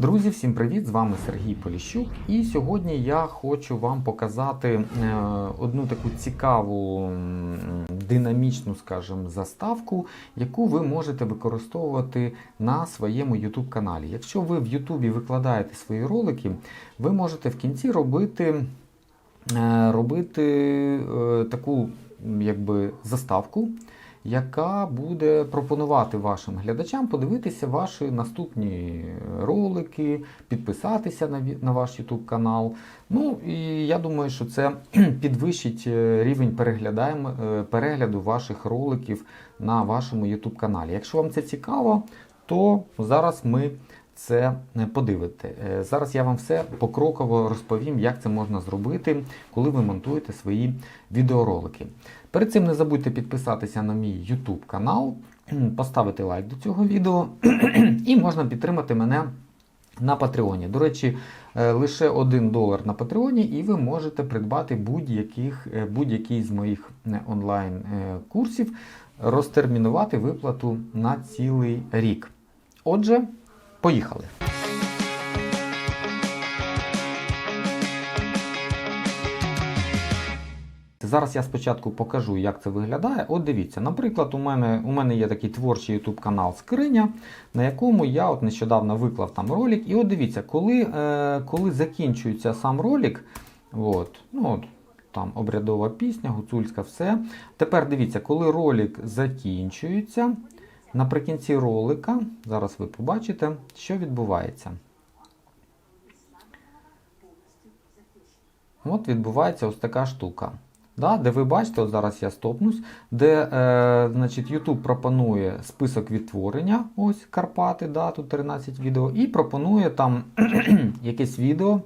Друзі, всім привіт! З вами Сергій Поліщук. І сьогодні я хочу вам показати е, одну таку цікаву динамічну, скажімо, заставку, яку ви можете використовувати на своєму YouTube каналі. Якщо ви в YouTube викладаєте свої ролики, ви можете в кінці робити, е, робити е, таку якби, заставку яка буде пропонувати вашим глядачам подивитися ваші наступні ролики, підписатися на, на ваш YouTube канал. Ну і я думаю, що це підвищить е, рівень е, перегляду ваших роликів на вашому YouTube каналі. Якщо вам це цікаво, то зараз ми це е, подивите. Е, Зараз я вам все покроково розповім, як це можна зробити, коли ви монтуєте свої відеоролики. Перед цим не забудьте підписатися на мій YouTube канал, поставити лайк до цього відео і можна підтримати мене на Патреоні. До речі, е, лише 1 долар на Патреоні, і ви можете придбати будь-який з моїх е, онлайн е, курсів, розтермінувати виплату на цілий рік. Отже, поїхали. Зараз я спочатку покажу, як це виглядає. От дивіться, наприклад, у мене у мене є такий творчий YouTube канал Скриня, на якому я от нещодавно виклав там ролик. І от дивіться, коли е, коли закінчується сам ролик, от, ну от, там обрядова пісня, гуцульська, все. Тепер дивіться, коли ролик закінчується, наприкінці ролика, зараз ви побачите, що відбувається. От відбувається ось така штука. Да, де ви бачите, от зараз я стопнусь, де е, значить, YouTube пропонує список відтворення, ось Карпати, да, тут 13 відео, і пропонує там якесь відео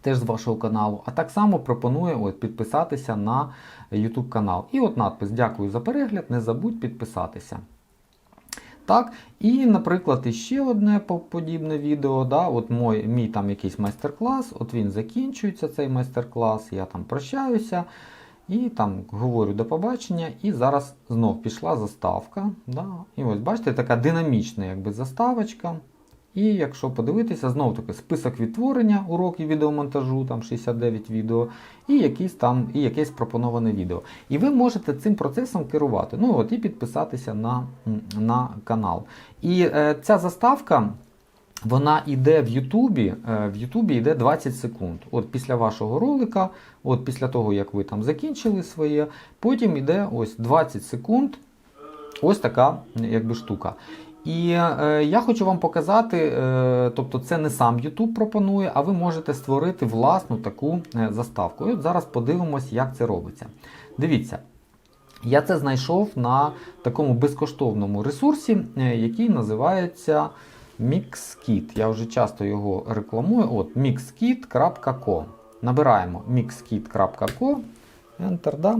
теж з вашого каналу, а так само пропонує от, підписатися на YouTube канал. І от надпис Дякую за перегляд, не забудь підписатися. Так, і, наприклад, ще одне подібне відео. Да, от мой, мій там якийсь майстер-клас, от він закінчується, цей майстер-клас, я там прощаюся і там говорю до побачення. І зараз знов пішла заставка. Да, і ось бачите, така динамічна якби, заставочка. І якщо подивитися, знов таки список відтворення уроків відеомонтажу, там 69 відео, і якісь там, і якесь пропоноване відео. І ви можете цим процесом керувати. Ну от і підписатися на, на канал. І е, ця заставка. Вона йде в Ютубі, е, в Ютубі йде 20 секунд. От після вашого ролика, от після того, як ви там закінчили своє, потім йде ось 20 секунд. Ось така якби штука. І е, я хочу вам показати, е, тобто це не сам YouTube пропонує, а ви можете створити власну таку е, заставку. І от зараз подивимось, як це робиться. Дивіться, я це знайшов на такому безкоштовному ресурсі, е, який називається MixKit. Я вже часто його рекламую. От mixkit.co. Набираємо mixkit.co. Enter, да.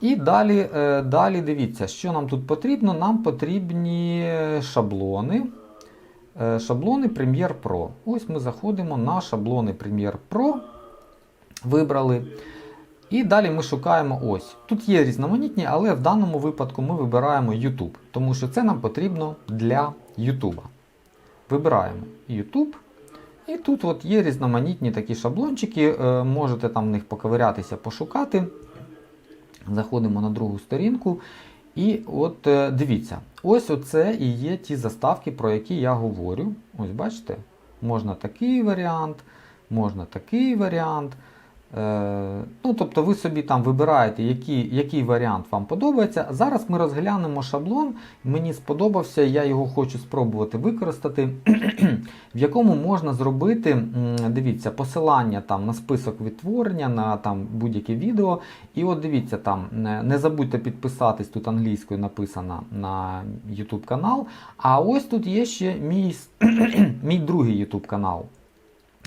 І далі, е, далі дивіться, що нам тут потрібно. Нам потрібні шаблони. Е, Шаблони Premiere Pro. Ось ми заходимо на шаблони Premiere Pro. Вибрали. І далі ми шукаємо ось. Тут є різноманітні, але в даному випадку ми вибираємо YouTube, тому що це нам потрібно для YouTube. Вибираємо YouTube. І тут от є різноманітні такі шаблончики, е, можете там в них поковирятися, пошукати. Заходимо на другу сторінку. І от е, дивіться, ось оце і є ті заставки, про які я говорю. Ось бачите, можна такий варіант, можна такий варіант. Е, ну, Тобто ви собі там вибираєте, який, який варіант вам подобається. Зараз ми розглянемо шаблон. Мені сподобався, я його хочу спробувати використати, в якому можна зробити, дивіться, посилання там на список відтворення, на там будь-яке відео. І от дивіться, там не, забудьте підписатись, тут англійською написано на YouTube канал. А ось тут є ще мій, мій другий YouTube канал.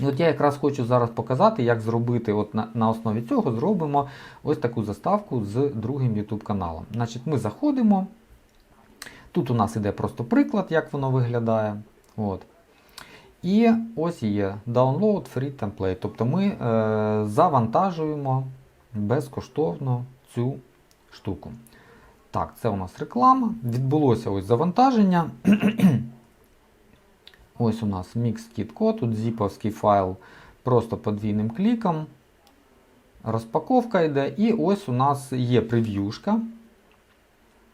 От я якраз хочу зараз показати, як зробити от на, на основі цього зробимо ось таку заставку з другим YouTube каналом. Значить, ми заходимо. Тут у нас іде просто приклад, як воно виглядає. От. І ось є Download Free Template. Тобто ми е, завантажуємо безкоштовно цю штуку. Так, це у нас реклама. Відбулося ось завантаження. Ось у нас Mixed код, тут зіповський файл просто подвійним кліком. Розпаковка йде, і ось у нас є прев'юшка,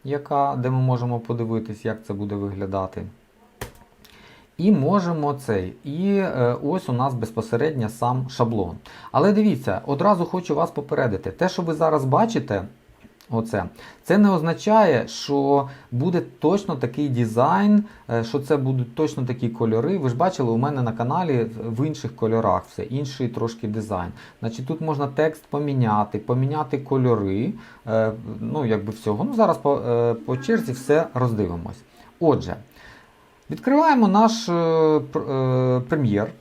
яка, де ми можемо подивитись, як це буде виглядати. І можемо цей. І е, ось у нас безпосередньо сам шаблон. Але дивіться, одразу хочу вас попередити. Те, що ви зараз бачите, оце, це не означає, що буде точно такий дизайн, е, що це будуть точно такі кольори. Ви ж бачили, у мене на каналі в інших кольорах все, інший трошки дизайн. Значить, тут можна текст поміняти, поміняти кольори. е, Ну, якби всього. Ну, зараз по, е, по черзі все роздивимось. Отже. Відкриваємо наш прем'єр.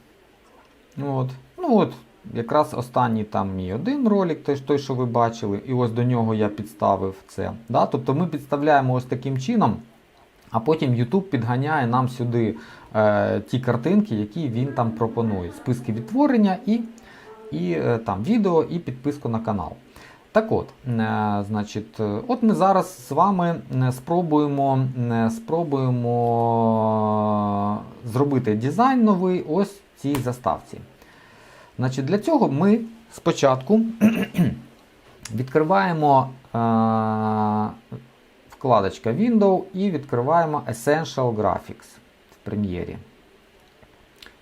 От. Ну от, якраз останній там мій один ролик, той, той, що ви бачили, і ось до нього я підставив це. Да? Тобто ми підставляємо ось таким чином, а потім YouTube підганяє нам сюди е, ті картинки, які він там пропонує. Списки відтворення і, і е, там, відео, і підписку на канал. Так от, е, значить, е, от ми зараз з вами е, спробуємо, е, спробуємо зробити дизайн новий ось цій заставці. Значить, для цього ми спочатку відкриваємо е, вкладочка Window і відкриваємо Essential Graphics в прем'єрі.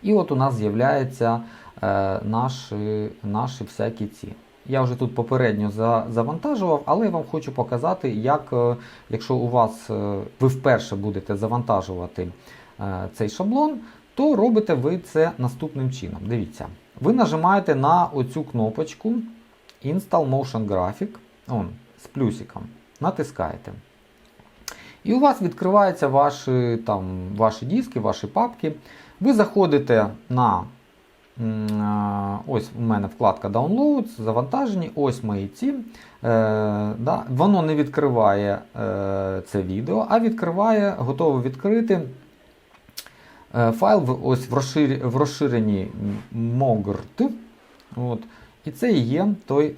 І от у нас з'являються е, наші, наші всякі ці. Я вже тут попередньо за, завантажував, але я вам хочу показати, як, е, якщо у вас е, ви вперше будете завантажувати е, цей шаблон, то робите ви це наступним чином. Дивіться, ви нажимаєте на оцю кнопочку Install Motion Graphic он, з плюсиком. Натискаєте. І у вас відкриваються ваші, там, ваші диски, ваші папки. Ви заходите на ось у мене вкладка Downloads, завантажені, ось мої ці. Е, да, воно не відкриває е, це відео, а відкриває, готово відкрити файл в, ось в, розшир, в розширенні MOGRT. От. І це і є той е,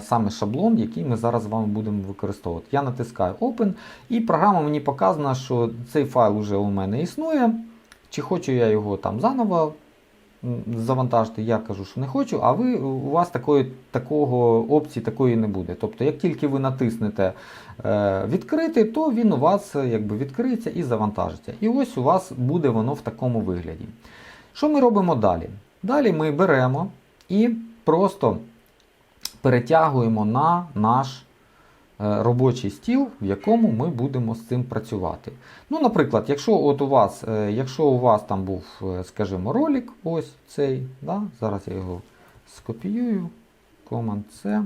самий шаблон, який ми зараз з вами будемо використовувати. Я натискаю Open, і програма мені показана, що цей файл вже у мене існує. Чи хочу я його там заново завантажити, я кажу, що не хочу, а ви у вас такої, такого опції такої не буде. Тобто, як тільки ви натиснете е, відкрити, то він у вас е, якби відкриється і завантажиться. І ось у вас буде воно в такому вигляді. Що ми робимо далі? Далі ми беремо і просто перетягуємо на наш робочий стіл, в якому ми будемо з цим працювати. Ну, Наприклад, якщо от у вас е, якщо у вас там був, е, скажімо, ролик, ось цей, да? зараз я його скопіюю, Command-C.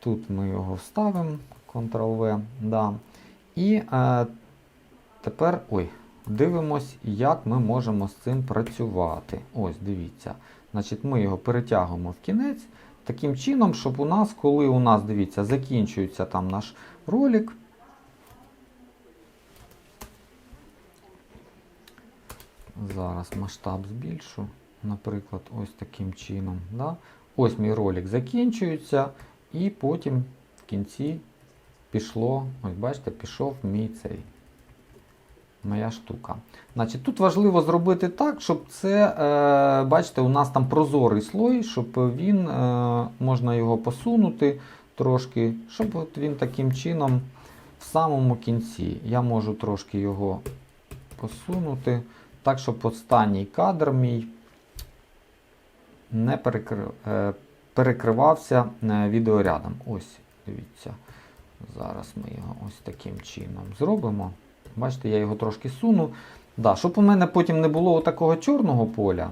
Тут ми його вставимо, Ctrl-V. Да. І е, тепер ой, дивимось, як ми можемо з цим працювати. Ось, дивіться. Значить, Ми його перетягуємо в кінець. Таким чином, щоб у нас, коли у нас, дивіться, закінчується там наш ролик. Зараз масштаб збільшу, наприклад, ось таким чином. Да? Ось мій ролик закінчується, і потім в кінці пішло, ось бачите, пішов мій цей. Моя штука. Значить, Тут важливо зробити так, щоб це, е, бачите, у нас там прозорий слой, щоб він, е, можна його посунути трошки, щоб от він таким чином в самому кінці. Я можу трошки його посунути, так, щоб останній кадр мій не перекри, е, перекривався е, відеорядом. Ось, дивіться. Зараз ми його ось таким чином зробимо. Бачите, я його трошки суну. Да, щоб у мене потім не було такого чорного поля,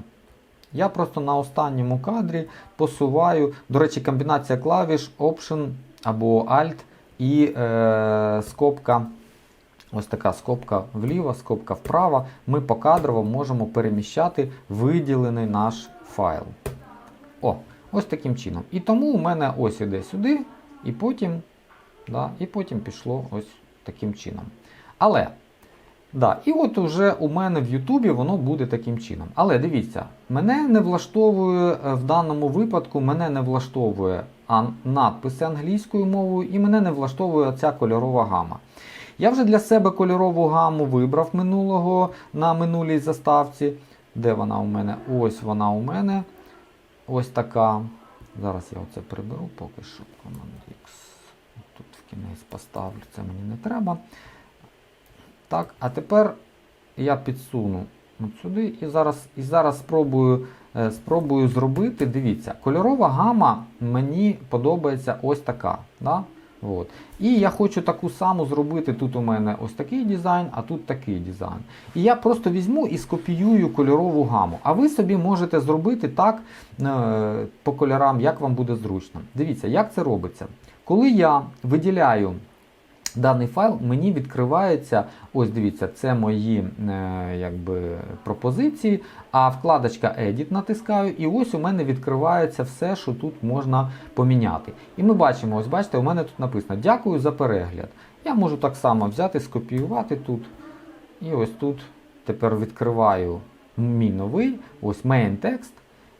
я просто на останньому кадрі посуваю. До речі, комбінація клавіш Option або Alt і е, скобка. Ось така скобка вліво, скобка вправо. Ми покадрово можемо переміщати виділений наш файл. О, ось таким чином. І тому у мене ось іде сюди, і потім, да, і потім пішло ось таким чином. Але, да, і от уже у мене в Ютубі воно буде таким чином. Але дивіться, мене не влаштовує е, в даному випадку, мене не влаштовує надписи англійською мовою, і мене не влаштовує ця кольорова гама. Я вже для себе кольорову гаму вибрав минулого на минулій заставці. Де вона у мене? Ось вона у мене. Ось така. Зараз я оце приберу поки що. Command X. Тут в кінець поставлю, це мені не треба. Так, а тепер я підсуну от сюди і зараз, і зараз спробую, е, спробую зробити. Дивіться, кольорова гама мені подобається ось така. Да? От. І я хочу таку саму зробити. Тут у мене ось такий дизайн, а тут такий дизайн. І я просто візьму і скопіюю кольорову гаму. А ви собі можете зробити так е, по кольорам, як вам буде зручно. Дивіться, як це робиться. Коли я виділяю даний файл, мені відкривається, ось дивіться, це мої е, якби, пропозиції, а вкладочка Edit натискаю, і ось у мене відкривається все, що тут можна поміняти. І ми бачимо, ось бачите, у мене тут написано Дякую за перегляд. Я можу так само взяти, скопіювати тут. І ось тут тепер відкриваю мій новий, ось main text.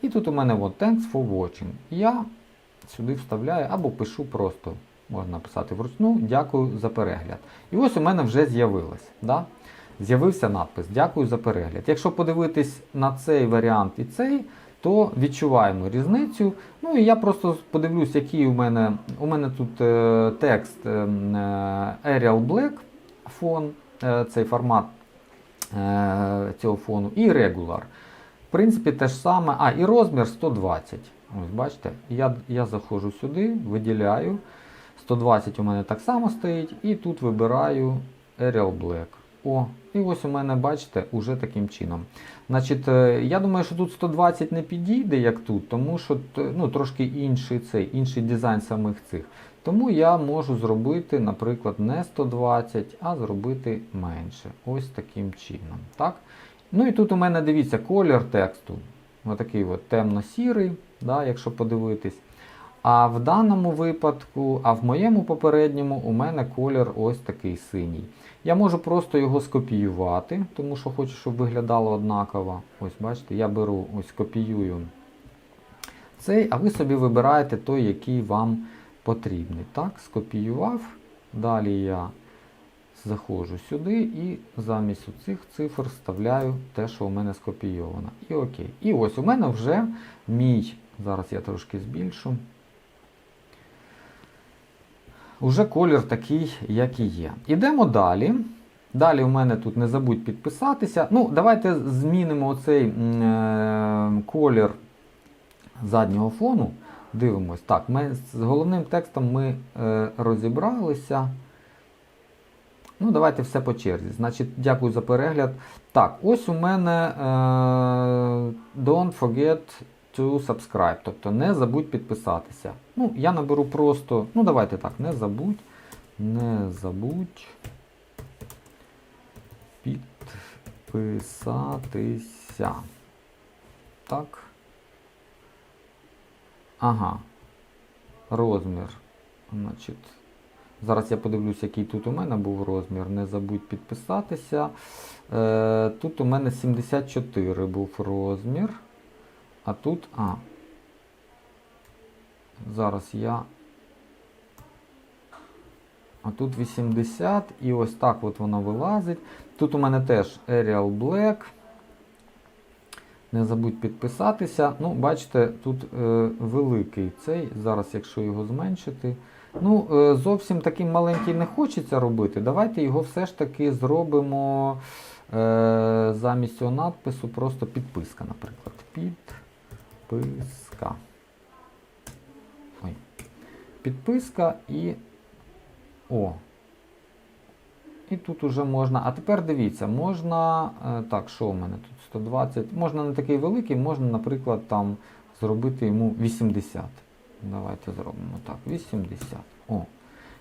І тут у мене от, thanks for watching. Я сюди вставляю або пишу просто, можна написати вручну, дякую за перегляд. І ось у мене вже з'явилось. Да? З'явився надпис Дякую за перегляд. Якщо подивитись на цей варіант і цей, то відчуваємо різницю. Ну і я просто подивлюсь, який у мене. У мене тут е, текст е, Arial Black фон, е, цей формат е, цього фону, і Regular. В принципі, те ж саме. А, і розмір 120. Ось бачите, я, я заходжу сюди, виділяю. 120 у мене так само стоїть. І тут вибираю Arial Black. О, і ось у мене, бачите, уже таким чином. Значить, е, я думаю, що тут 120 не підійде, як тут, тому що ну, трошки інший цей, інший дизайн самих цих. Тому я можу зробити, наприклад, не 120, а зробити менше. Ось таким чином. Так? Ну і тут у мене дивіться колір тексту. Отакий от темно-сірий, да, якщо подивитись. А в даному випадку, а в моєму попередньому, у мене колір ось такий синій. Я можу просто його скопіювати, тому що хочу, щоб виглядало однаково. Ось бачите, я беру, ось копіюю цей, а ви собі вибираєте той, який вам потрібний. Так, скопіював. Далі я заходжу сюди і замість цих цифр вставляю те, що у мене скопійовано. І окей. І ось у мене вже мій, зараз я трошки збільшу. Уже колір такий, як і є. Ідемо далі. Далі у мене тут не забудь підписатися. Ну, давайте змінимо оцей е, колір заднього фону. Дивимось. Так, ми з головним текстом ми е, розібралися. Ну, давайте все по черзі. Значить, дякую за перегляд. Так, ось у мене е, don't forget to subscribe. Тобто не забудь підписатися. Ну, я наберу просто. Ну, давайте так, не забудь. Не забудь підписатися. Так. Ага. Розмір. Значить. Зараз я подивлюсь, який тут у мене був розмір. Не забудь підписатися. Е, тут у мене 74 був розмір. А тут. А. Зараз я. А тут 80 і ось так от воно вилазить. Тут у мене теж Arial Black. Не забудь підписатися. Ну, бачите, тут е, великий цей. Зараз, якщо його зменшити. Ну, е, зовсім такий маленький не хочеться робити. Давайте його все ж таки зробимо е, замість цього надпису просто підписка, наприклад. Підписка. Ой. Підписка і. О. І тут уже можна. А тепер дивіться, можна. е, Так, що у мене тут 120. Можна не такий великий, можна, наприклад, там зробити йому 80. Давайте зробимо так. 80. О,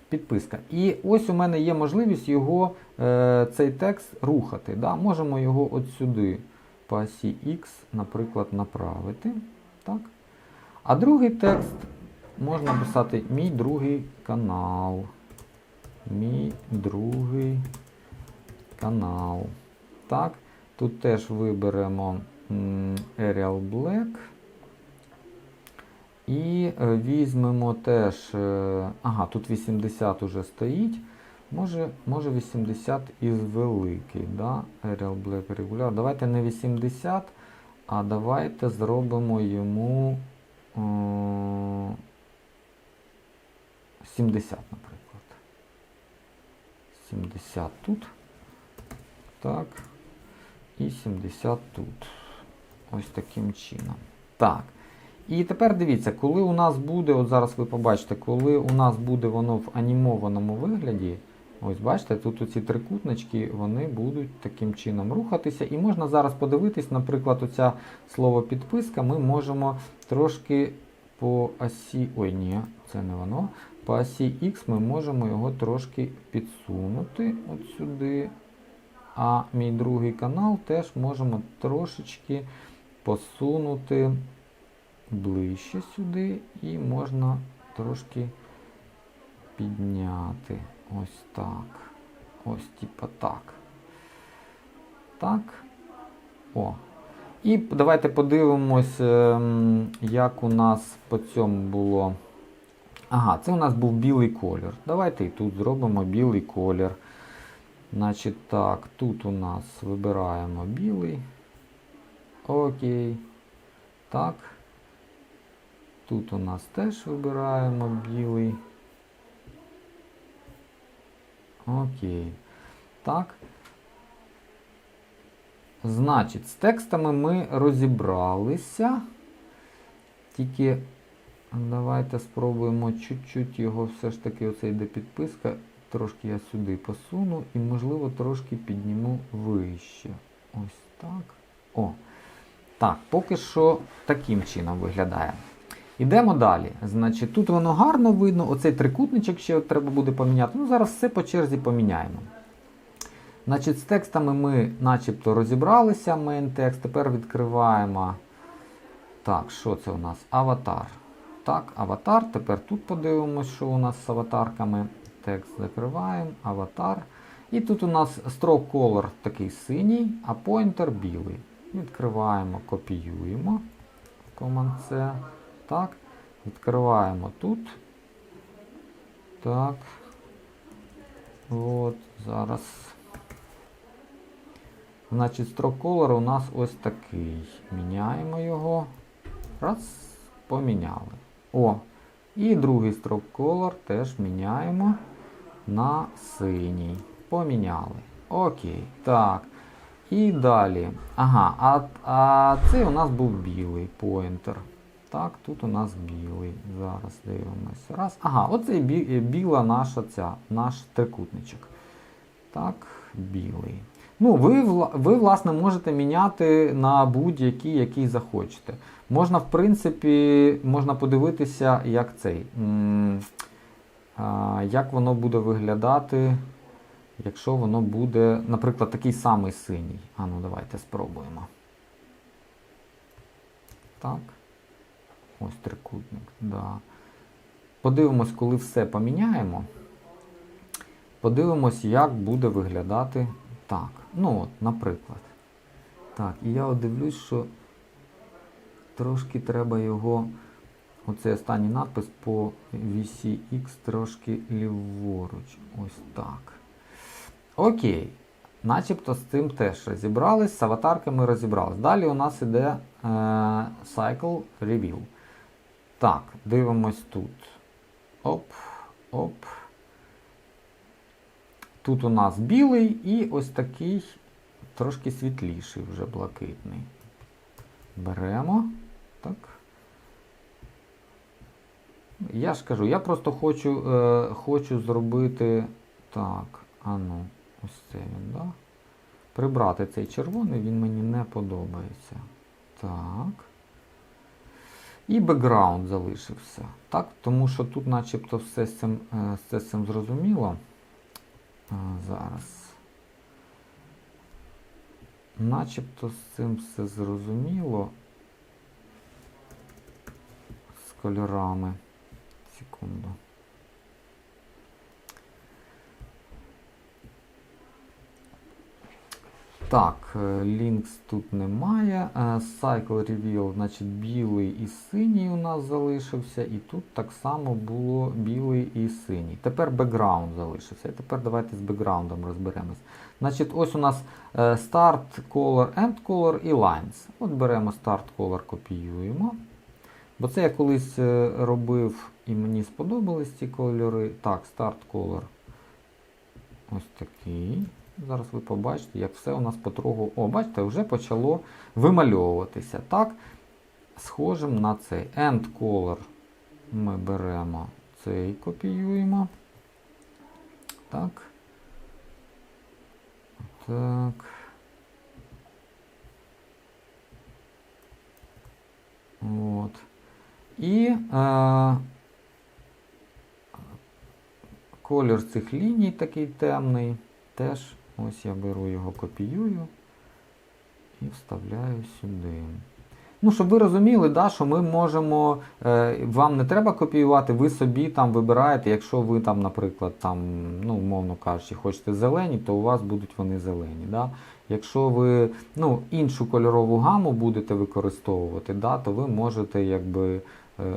підписка. І ось у мене є можливість його, е, цей текст рухати. Да? Можемо його от сюди по осі X, наприклад, направити. Так? А другий текст можна писати мій другий канал. Мій другий канал. Так. Тут теж виберемо Arial Black. І е, візьмемо теж. е, Ага, тут 80 уже стоїть. Може, може 80 із великий, да? Arial Black Regular. Давайте не 80, а давайте зробимо йому е, 70, наприклад. 70 тут. Так. І 70 тут. Ось таким чином. Так. І тепер дивіться, коли у нас буде, от зараз ви побачите, коли у нас буде воно в анімованому вигляді, ось бачите, тут оці трикутнички, вони будуть таким чином рухатися. І можна зараз подивитись, наприклад, оця слово підписка, ми можемо трошки по осі. Ой, ні, це не воно. По осі X ми можемо його трошки підсунути от сюди. А мій другий канал теж можемо трошечки посунути ближче сюди і можна трошки підняти. Ось так. Ось типа так. Так. О. І давайте подивимось, ем, як у нас по цьому було. Ага, це у нас був білий колір. Давайте і тут зробимо білий колір. Значить так, тут у нас вибираємо білий. Окей. Так. Тут у нас теж вибираємо білий. Окей. Так. Значить, з текстами ми розібралися. Тільки давайте спробуємо чуть-чуть його все ж таки, оце йде підписка. Трошки я сюди посуну і, можливо, трошки підніму вище. Ось так. О. Так, поки що таким чином виглядає. Ідемо далі. Значить, тут воно гарно видно. Оцей трикутничок ще треба буде поміняти. Ну, зараз все по черзі поміняємо. Значить, з текстами ми начебто розібралися. Main текст. Тепер відкриваємо. Так, що це у нас? Аватар. Так, аватар. Тепер тут подивимось, що у нас з аватарками. Текст закриваємо, аватар. І тут у нас stroke color такий синій, а pointer білий. Відкриваємо, копіюємо. Command-C. Так. Відкриваємо тут. Так. От, зараз. Значить, stroke color у нас ось такий. Міняємо його. Раз, поміняли. О, і другий stroke color теж міняємо на синій. Поміняли. Окей. Так. І далі. Ага, а, а цей у нас був білий поінтер. Так, тут у нас білий. Зараз дивимося. Раз. Ага, оце бі, біла наша ця, наш трикутничок. Так, білий. Ну, ви, ви, власне, можете міняти на будь-який, який захочете. Можна, в принципі, можна подивитися, як цей. Як воно буде виглядати, якщо воно буде, наприклад, такий самий синій. А ну давайте спробуємо. Так. Ось трикутник. Да. Подивимось, коли все поміняємо. Подивимось, як буде виглядати так. Ну от, наприклад. Так, і я дивлюсь, що трошки треба його. Оцей останній надпис по вісі X трошки ліворуч. Ось так. Окей. Начебто з цим теж розібрались, з аватарками розібрались. Далі у нас іде е, Cycle Review. Так, дивимось тут. Оп, оп. Тут у нас білий і ось такий трошки світліший, вже блакитний. Беремо. Так. Я ж кажу, я просто хочу е, хочу зробити. Так, а ну, ось це він, да? Прибрати цей червоний, він мені не подобається. Так. І бекграунд залишився. Так, тому що тут начебто все з цим, е, все з цим зрозуміло. Зараз. Начебто з цим все зрозуміло. З кольорами. Секунду. Так, е, Links тут немає. Е, Cycle Reveal, значить, білий і синій у нас залишився. І тут так само було білий і синій. Тепер бекграунд залишився. І тепер давайте з бекграундом розберемось. Значить, ось у нас е, Start Color, End Color і Lines. От беремо Start Color, копіюємо. Бо це я колись е, робив і мені сподобались ці кольори. Так, Start Color ось такий. Зараз ви побачите, як все у нас потроху. О, бачите, вже почало вимальовуватися. Так, схожим на цей. End color ми беремо цей, копіюємо. Так. Так. От. І е, колір цих ліній такий темний. Теж ось я беру його, копіюю і вставляю сюди. Ну, щоб ви розуміли, да, що ми можемо, е, вам не треба копіювати, ви собі там вибираєте, якщо ви там, наприклад, там, ну, умовно кажучи, хочете зелені, то у вас будуть вони зелені. Да? Якщо ви ну, іншу кольорову гаму будете використовувати, да, то ви можете якби, е,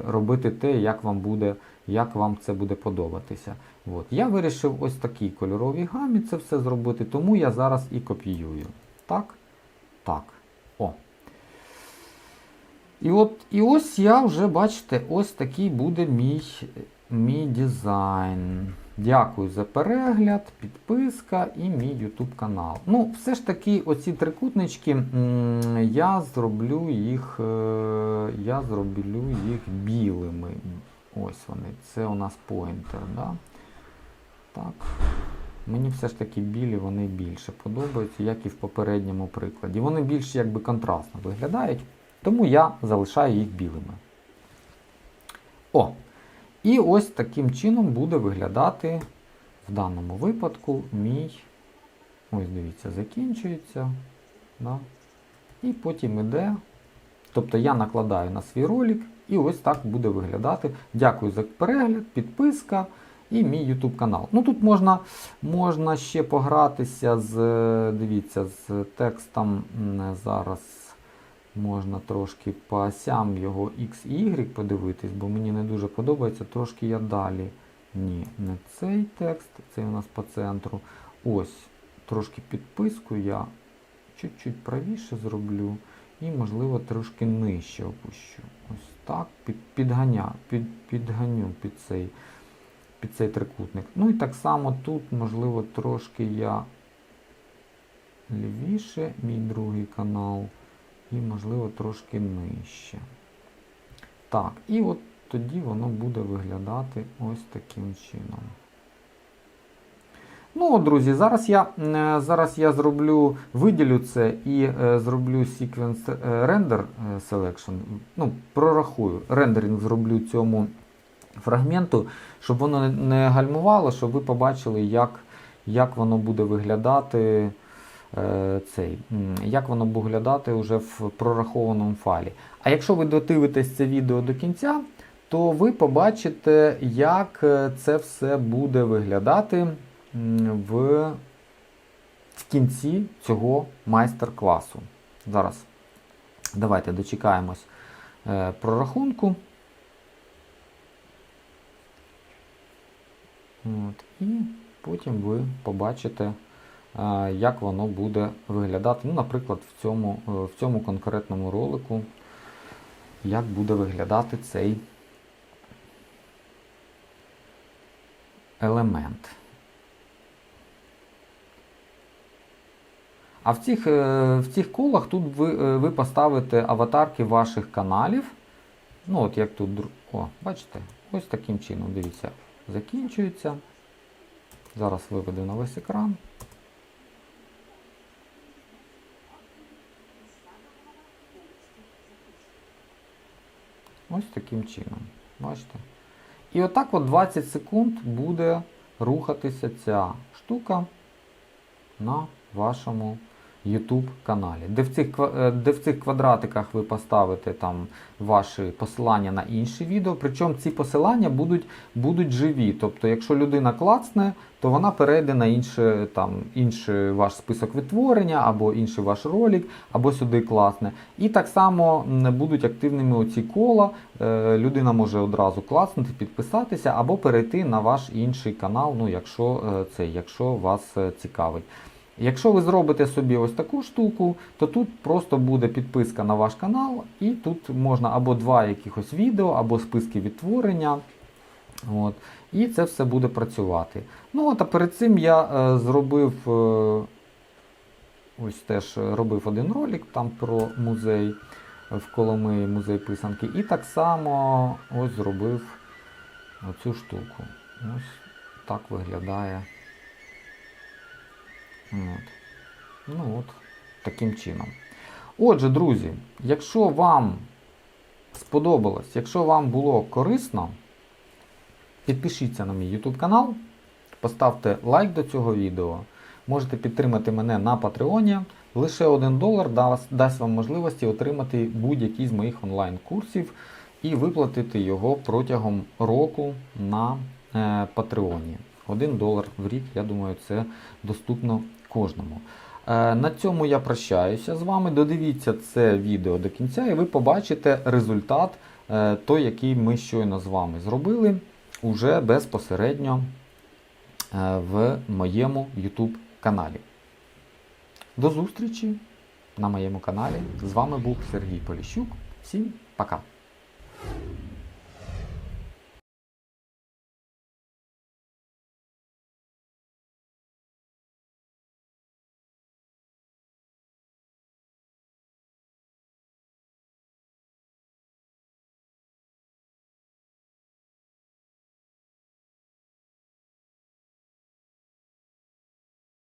робити те, як вам буде, як вам це буде подобатися. От. Я вирішив ось такій кольоровій гамі це все зробити, тому я зараз і копіюю. Так? Так. О. І от, і ось я вже, бачите, ось такий буде мій, мій дизайн. Дякую за перегляд, підписка і мій YouTube канал. Ну, все ж таки, оці трикутнички, я зроблю їх, е, я зроблю їх білими. Ось вони. Це у нас поінтер. Да? Так. Мені все ж таки білі вони більше подобаються, як і в попередньому прикладі. Вони більш якби контрастно виглядають, тому я залишаю їх білими. О! І ось таким чином буде виглядати в даному випадку мій. Ось дивіться, закінчується. Да? І потім іде. Тобто я накладаю на свій ролик, і ось так буде виглядати. Дякую за перегляд, підписка і мій YouTube канал. Ну тут можна можна ще погратися з дивіться, з текстом зараз. Можна трошки по осям його X і Y подивитись, бо мені не дуже подобається. Трошки я далі. Ні, не цей текст, цей у нас по центру. Ось, трошки підписку я чуть-чуть правіше зроблю і, можливо, трошки нижче опущу. Ось так. Під, підганя, під, підганю під цей, під цей трикутник. Ну і так само тут, можливо, трошки я лівіше, мій другий канал. І, можливо, трошки нижче. Так, і от тоді воно буде виглядати ось таким чином. Ну, друзі, зараз я е, зараз я зроблю, виділю це і е, зроблю Sequence е, Render Selection. Ну, прорахую. Рендеринг зроблю цьому фрагменту, щоб воно не гальмувало, щоб ви побачили, як, як воно буде виглядати. Е, цей, як воно буде виглядати вже в прорахованому файлі. А якщо ви додивитесь це відео до кінця, то ви побачите, як е, це все буде виглядати в, в кінці цього майстер-класу. Зараз давайте дочекаємось е, прорахунку. От, і потім ви побачите як воно буде виглядати. Ну, Наприклад, в цьому, е, в цьому конкретному ролику, як буде виглядати цей елемент. А в цих е, в цих колах тут ви е, ви поставите аватарки ваших каналів. Ну, от як тут, о, бачите, ось таким чином, дивіться, закінчується. Зараз виведу на весь екран. Ось таким чином. Бачите? І отак от 20 секунд буде рухатися ця штука на вашому YouTube каналі, де в цих, е, де в цих квадратиках ви поставите там ваші посилання на інші відео. Причому ці посилання будуть, будуть живі. Тобто, якщо людина клацне, то вона перейде на інше, там, інший ваш список відтворення, або інший ваш ролик, або сюди класне. І так само будуть активними оці кола. Е, Людина може одразу класнути, підписатися, або перейти на ваш інший канал, ну, якщо, е, це, якщо вас цікавить. Якщо ви зробите собі ось таку штуку, то тут просто буде підписка на ваш канал, і тут можна або два якихось відео, або списки відтворення. От, і це все буде працювати. Ну от, а перед цим я е, зробив е, ось теж робив один ролик там про музей в Коломиї, музей писанки. І так само ось зробив оцю штуку. Ось так виглядає. От. Ну от, таким чином. Отже, друзі, якщо вам сподобалось, якщо вам було корисно, підпишіться на мій YouTube канал, поставте лайк до цього відео. Можете підтримати мене на Патреоні. Лише 1 долар дасть, вам можливості отримати будь-який з моїх онлайн-курсів і виплатити його протягом року на е, Патреоні. 1 долар в рік, я думаю, це доступно кожному. Е, На цьому я прощаюся з вами. Додивіться це відео до кінця, і ви побачите результат, е, той, який ми щойно з вами зробили, уже безпосередньо е, в моєму YouTube каналі. До зустрічі на моєму каналі. З вами був Сергій Поліщук. Всім пока!